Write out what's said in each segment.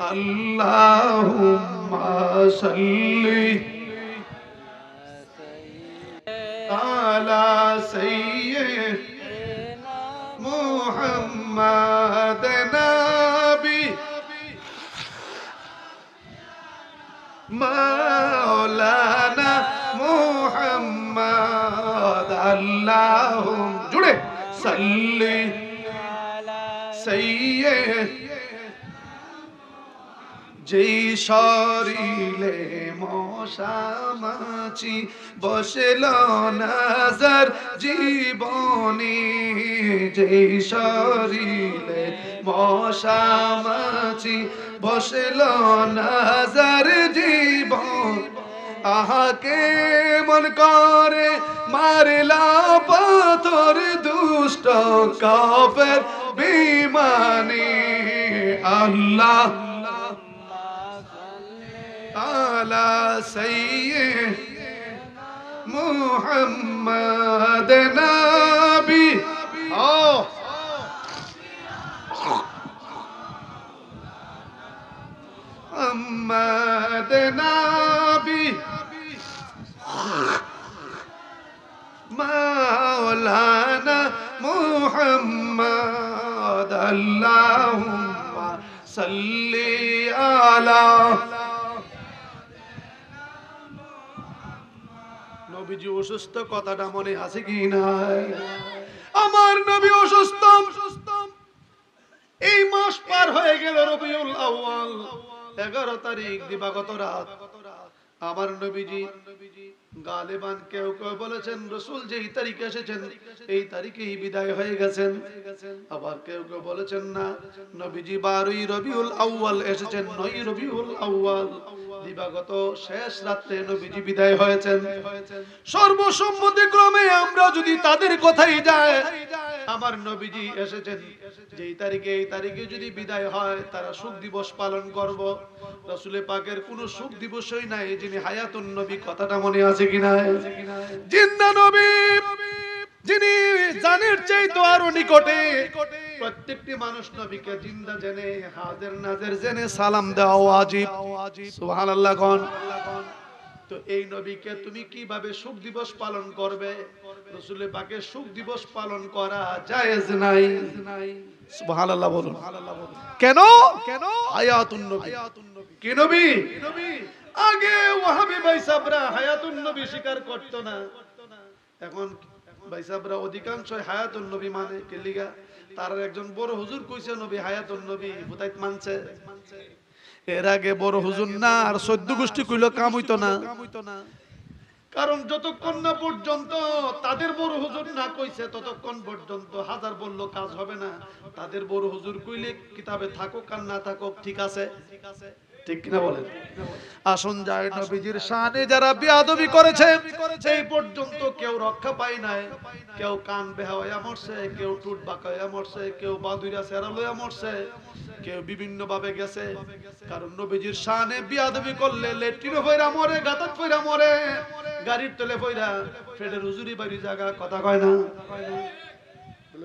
اللهم صل على سيدنا محمد نبي مولانا محمد. اللهم جڑے على سيدنا যেই শরীরে মশামাছি বসেল নজর জীবনী। যেই শরীরে মশামাছি বসেল নজর জীবন। আহাকে মন করে মারলা পাথর দুষ্ট কাফের বিমানী। আল্লাহ على سيد محمد نبي. آه. محمد نبي. مولانا محمد اللهم صل على নবীজি অসুস্থ, কথাটা মনে আছে কি নাই? আমার নবী অসুস্থ এই মাস পার হয়ে গেল রবিউল আউয়াল। এগারো তারিখ, দিবাগত রাত। আমার নবীজি গালেবান কেউ কেউ বলেছেন, রসুল যে এই তারিখে এসেছেন, এই তারিখেই বিদায় হয়ে গেছেন। আবার কেউ কেউ বলেছেন না, নবীজি বারোই রবিউল আউয়াল এসেছেন নয় রবিউল আউয়াল। দিবাগত শেষ রাত্রে নবীজি বিদায় হয়েছেন। সর্বসম্মতি ক্রমে আমরা যদি তাদের কথাই যায় আমার নবীজি এসেছেন। যেই তারিখে এই তারিখে যদি বিদায় হয়, তারা সুখ দিবস পালন করব। রসুলের পাকের কোনো সুখ দিবসই নাই যিনি হায়াতুন নবী, কথাটা মনে আছে কিনা জিন্দা নবী যিনি জানের চাইতো আরও নিকটে। প্রত্যেকটি মানুষ নবীকে জিন্দা জেনে হাজার নাজের জেনে সালাম দেওয়া ওয়াজিব। সুবহানাল্লাহ কোন। তো এই নবীকে তুমি কীভাবে সুখ দিবস পালন করবে? রসুলের পাকে সুখ দিবস পালন করা জায়েজ নাই। সুবহানাল্লাহ বলুন। কেন? কেন? হায়াতুন নবী। কি নবী? আগে ওয়াহাবি ভাই সাবরা হায়াতুন নবী স্বীকার করতো না। এখন ভাই সাবরা অধিকাংশ হায়াতুন নবী মানে কেলিগা তার একজন বড় হুজুর কইছে নবী নবী মানছে। এর আগে বড় হুজুর না, আর সদ্য গোষ্ঠী কাম হইতো না। কারণ যতক্ষণ না পর্যন্ত তাদের বড় হুজুর না কইছে, ততক্ষণ পর্যন্ত হাজার বলল কাজ হবে না। তাদের বড় হুজুর কইলে কিতাবে থাকুক আর না থাকুক, ঠিক আছে? ঠিক কিনা বলেন? আসুন যায় নবীজির শানে যারা বিয়াদবি করেছে এই পর্যন্ত কেউ রক্ষা পায় নাই। কেউ কান বেহাওয়া মরছে কেউ টুট বাঁকায়া মরছে কেউ বাদুইরা সেরালয়া মরছে কেউ বিভিন্ন ভাবে গেছে। কারণ নবীজির শানে বিয়াদবি করলে লেট্রিনে ফইরা মরে গাতাত ফইরা মরে গাড়ির তলে ফইরা ফেডের হুজুরি বাড়ি জায়গা কথা কয় না?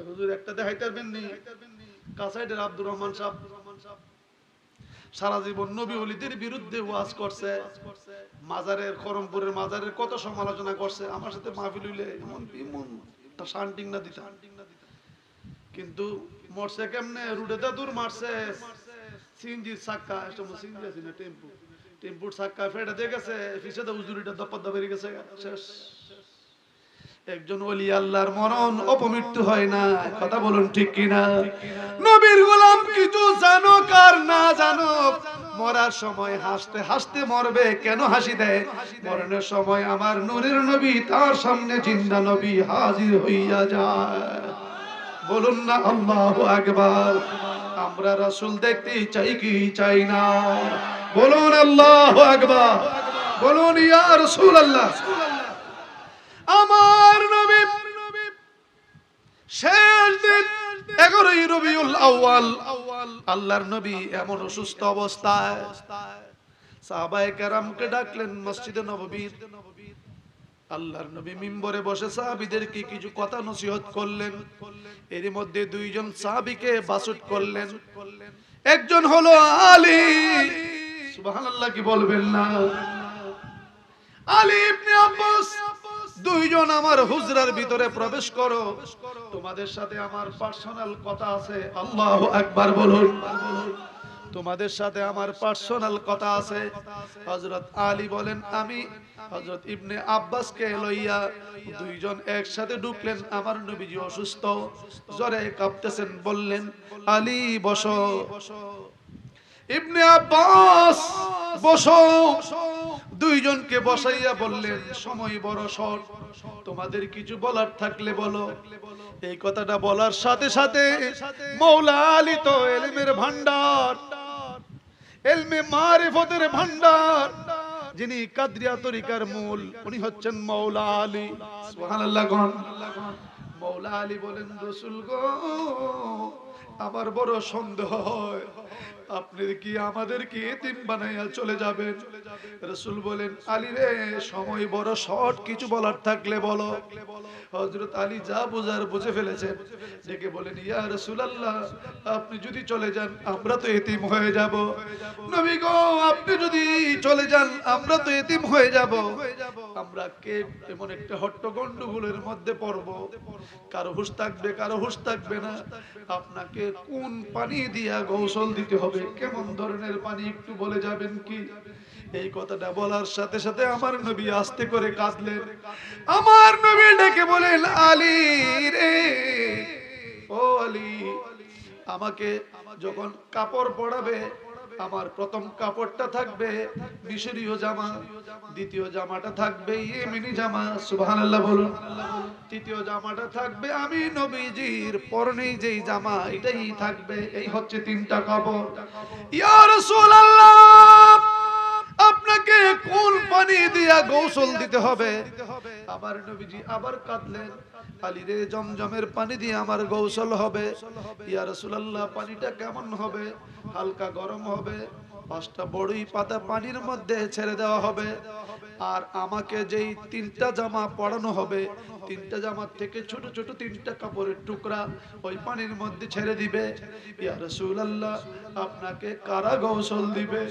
হুজুর একটা দেখাইতে পারবেন নি? কাসাইডের আব্দুর রহমান সাহেব সারা জীবন নবী ওলিদের বিরুদ্ধে ওয়াজ করছে, মাজারের খরমপুরের মাজারের কত সমালোচনা করছে, আমার সাথে মাহফিল হইলে এমন এমন শান্টিং না দিতা কিন্তু মরছে কেমনে? রুডে দূর মারছে। সিনজির সাক্কা একটা সিনজি আছে না, টেম্পু। টেম্পুর সাক্কা ফেটে দিয়ে গেছে, পিছে উজুরিটা দপ্পর দাবেরি গেছে, শেষ। একজন ওলি আল্লাহর মরণ, অপমৃত্যু হয় না, কথা বলুন ঠিক কিনা? নবীর গোলাম কিছু জানো কার না জানো? মরার সময় হাসতে হাসতে মরবে, কেন হাসি দেয়? মরণের সময় আমার নূরের নবী, তার সামনে জিন্দা নবী হাজির হইয়া যায়। বলুন না, আল্লাহ আকবার। আমরা রাসূল দেখতে চাই কি চাই না? বলুন, আল্লাহ আকবার। বলুন, ইয়া রাসূলুল্লাহ। আমার নবী শেষ দিন এগারোই রবিউল আউয়াল। আল্লাহর নবী এমন অসুস্থ অবস্থায়। ডাকলেন মসজিদে আল্লাহর নবী মিম্বরে বসে সাহাবীদেরকে কিছু কথা নসিহত করলেন। এর মধ্যে দুইজন সাহাবীকে বাসুট করলেন। একজন হলো আলী। সুবহানাল্লাহ কি বলবেন না? আলী আব্বাস। দুইজন আমার হুজরার ভিতরে প্রবেশ করো। তোমাদের সাথে আমার পার্সোনাল কথা আছে। আল্লাহু আকবার বলুন। তোমাদের সাথে আমার পার্সোনাল কথা আছে। হযরত আলী বলেন, আমি হযরত ইবনে আব্বাসকে লইয়া দুইজন একসাথে ঢুকলেন। আমার নবীজি অসুস্থ। জ্বরে কাঁপতেছেন। বললেন, আলী, বসো। ইবনে আব্বাস, বসো। দুইজনকে বসাইয়া বললেন, সময় বড় শর্ট তোমাদের কিছু বলার থাকলে বলো। এই কথাটা বলার সাথে সাথে মৌলা আলী তো এলমের ভান্ডার এলমে মারিফতের ভান্ডার যিনি কাদরিয়া তরিকার মূল, উনি হচ্ছেন মৌলা আলী। সুবহানাল্লাহ মৌলা আলী বলেন, রসুল গো আমার বড় সন্দেহ হয়। আপনি কি আমাদের কি এতিম বানাইয়া চলে যাবেন? রসুল বলেন, আলী রে, সময় বড় শর্ট, কিছু বলার থাকলে বলো। হজরত আলী যা বুঝার বুঝে ফেলেছেন। ডেকে বলেন, ইয়া রসুল আল্লাহ আপনি যদি চলে যান, আমরা তো এতিম হয়ে যাব। নবী গো, আপনি যদি চলে যান, আমরা তো এতিম হয়ে যাব। আমরা কে? এমন একটা হট্টগন্ডগোলের মধ্যে পড়ব। কারও হুশ থাকবে, কারও হুশ থাকবে না। আপনাকে কোন পানি দিয়া গোসল দিতে হবে? কেমন ধরনের পানি একটু বলে যাবেন কি? এই কথাটা বলার সাথে সাথে আমার নবী আস্তে করে কাঁদলেন। আমার নবী ডেকে বলেন আলী রে, ও আলী, আমাকে যখন কাপড় পরাবে আমার প্রথম কাপড়টা থাকবে মিশরীয় জামা, দ্বিতীয় জামাটা থাকবে ইয়েমেনি জামা, সুবহানাল্লাহ বলুন। তৃতীয় জামাটা থাকবে আমি নবীজির পরনেই যেই জামা, এটাই থাকবে, এই হচ্ছে তিনটা কাপড়। ইয়া রাসূলুল্লাহ, আপনাকে কোন পানি দিয়া গোসল দিতে হবে? আবার নবীজি আবার কাঁদলেন। আলী রে জমজমের পানি দিয়ে আমার গোসল হবে। ইয়া রাসূলুল্লাহ, পানিটা কেমন হবে? হালকা গরম হবে। পাঁচটা বড়ই পাতা পানির মধ্যে ছেড়ে দেওয়া হবে। আর আমাকে যেই তিনটা জামা পরানো হবে, তিনটা জামার থেকে ছোট ছোট তিনটা কাপড়ের টুকরা ওই পানির মধ্যে ছেড়ে দিবে। ইয়া রাসূলুল্লাহ, আপনাকে কারা গোসল দিবে?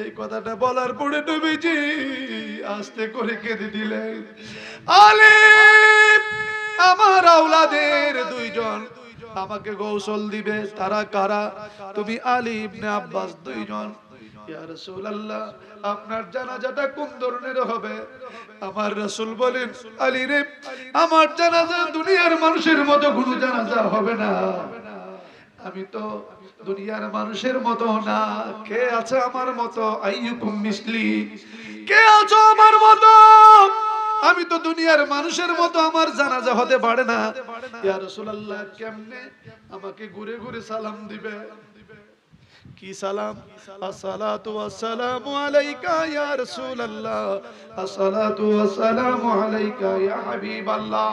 এই কথাটা বলার পরে নবীজি আস্তে করে কেঁদে দিলেন। আলী আমার আওলাদের দুইজন। আমাকে গোসল দিবে, তারা কারা? তুমি আলী ইবনে আব্বাস দুইজন। আপনার জানাজাটা কোন ধরনের হবে? আমার রাসূল বলেন, আলী রে, আমার জানাজা দুনিয়ার মানুষের মতো কোনো জানাজা হবে না। আমি তো দুনিয়ার মানুষের মতো না। কে আছে আমার মতো? আইয়ুকুম মিসলি। কে আছো আমার মতো? আমি তো দুনিয়ার মানুষের মতো, আমার জানাজা হতে পারে না। ইয়া রাসূলুল্লাহ, কেমনে আমাকে ঘুরে ঘুরে সালাম দিবে? কি সালাম? আসসালাতু ওয়াসসালামু আলাইকা ইয়া রাসূলুল্লাহ। আসসালাতু ওয়াসসালামু আলাইকা ইয়া হাবিবাল্লাহ।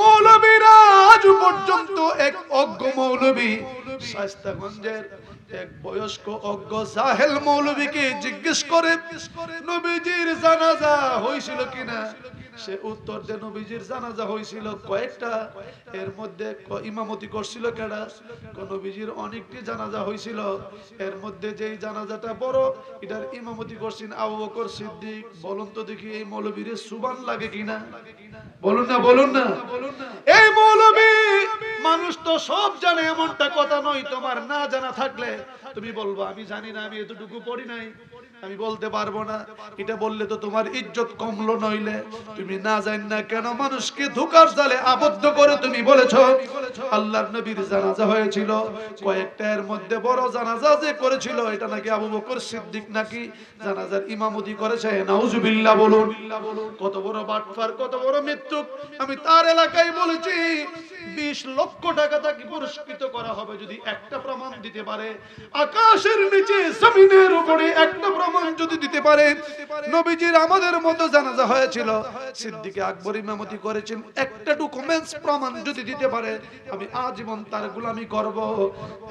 মৌলবীরা আজ পর্যন্ত এক অজ্ঞ মৌলবী শাস্তাগঞ্জের এক বয়স্ক অজ্ঞ জাহেল মৌলবীকে জিজ্ঞেস করে, নবীজির জানাজা হয়েছিল কিনা? সে উত্তর যে নবীজির জানাজা হয়েছিল কয়েকটা, এর মধ্যে ইমামতি করছিল কেডা? নবীজির অনেকটি জানাজা হয়েছিল এর মধ্যে যেই জানাজাটা বড়, এটার ইমামতি করছেন আবু বকর সিদ্দিক। বলুন তো দেখি এই মৌলবীর সুবান লাগে কিনা? বলুন না বলুন না। এই মৌলবী, মানুষ তো সব জানে, এমনটা কথা নয় তোমার না জানা থাকলে। তুমি বলব, আমি জানি না, আমি এতটুকু পড়ি নাই। আমি বলতে পারব না। এটা বললে তো তোমার ইজ্জত কমলো নইলে। তুমি না জান না কেন মানুষকে ধোকার জালে আবদ্ধ করে তুমি বলেছ। আল্লাহর নবীর জানাজা হয়েছিল। কয়েকটা এর মধ্যে বড় জানাজা যে করেছিল, এটা নাকি আবু বকর সিদ্দিক নাকি জানাজার ইমামতি করেছে। নাউজুবিল্লাহ বলুন। কত বড় বাটফার, কত বড় মৃত্যু। আমি তার এলাকায় বলেছি, বিশ লক্ষ টাকা তাকে পুরস্কৃত করা হবে যদি একটা প্রমাণ দিতে পারে। আকাশের নিচে, জমিনের উপরে একটা প্রমাণ যদি দিতে পারে, নবীজির আমাদের মতো জানাজা হয়েছিল। সিদ্দিকে আকবর ইমামতি করেছেন একটা ডকুমেন্টস প্রমাণ যদি দিতে পারে, আমি আজীবন তার গোলামি করব।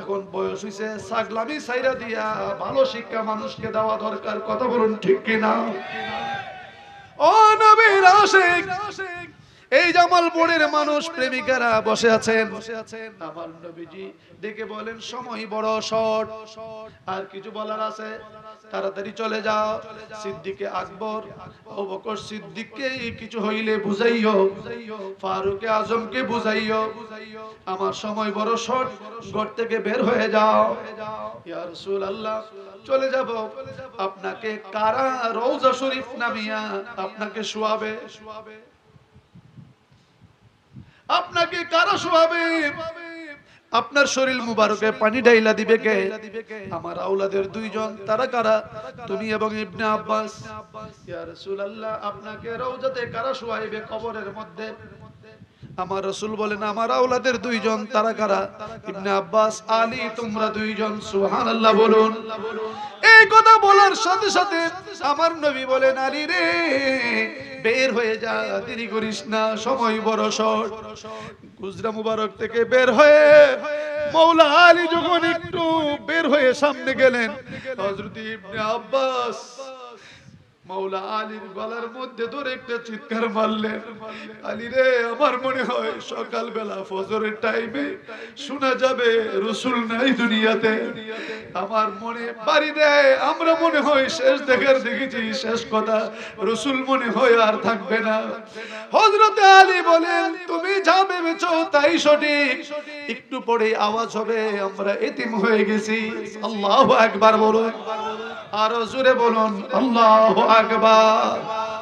এখন বয়স হইছে সাগলামি সাইরা দিয়া ভালো শিক্ষা মানুষকে দেওয়া দরকার, কথা বলুন ঠিক কিনা? ও নবীর আশিক এই জামালপুরের মানুষ প্রেমিকারা বসে আছেন। আমার নবীজি ডেকে বলেন সময় বড় শর্ট আর কিছু বলার আছে? তাড়াতাড়ি চলে যাও। সিদ্দিকে আকবর ও বকর সিদ্দিককে কিছু হইলে বুঝাইও। ফারুকে আজমকে বুঝাইও। আমার সময় বড় শর্ট ঘর থেকে বের হয়ে যাও। ইয়া রাসূলুল্লাহ চলে যাব। আপনাকে কারা রওজা শরীফ নামিয়া আপনাকে শোয়াবে শোয়াবে? আপনাকে কারা শোয়াবে আপনার শরীর মুবারকে পানি ডাইলা দিবে কে? আমার আওলাদের দুইজন, তারা কারা? তুমি এবং ইবনে আব্বাস। ইয়া রাসূলুল্লাহ, আপনাকে রওজাতে কারা শোয়াইবে কবরের মধ্যে? আমার রসুল বলেন, আমার আওলাদের দুইজন, তারা কারা? ইবনে আব্বাস, আলী, তোমরা দুইজন, সুবহানাল্লাহ বলুন। এই কথা বলার সাথে সাথে আমার নবী বলেন, আলী রে বের হয়ে যা, দেরি করিস না, সময় বড় শর্ট গুজরা মুবারক থেকে বের হয়ে মৌলা আলী যখন একটু বের হয়ে সামনে গেলেন, হযরত ইবনে আব্বাস মৌলা আলীর গলার মধ্যে ধরে একটা চিৎকার মারলেন, আলী রে, আমার মনে হয় সকালবেলা ফজরের টাইমে শোনা যাবে রসুল নাই দুনিয়াতে। আমার মনে বাড়ি দেয়, আমরা মনে হয় শেষ দেখার দেখেছি, শেষ কথা। রসুল মনে হয় আর থাকবে না। হজরতে আলী বলেন, তুমি যা ভেবেছো তাই সঠিক। একটু পরে আওয়াজ হবে, আমরা এতিম হয়ে গেছি। আল্লাহ একবার বলুন। আরও জোরে বলুন, আল্লাহ আকবার।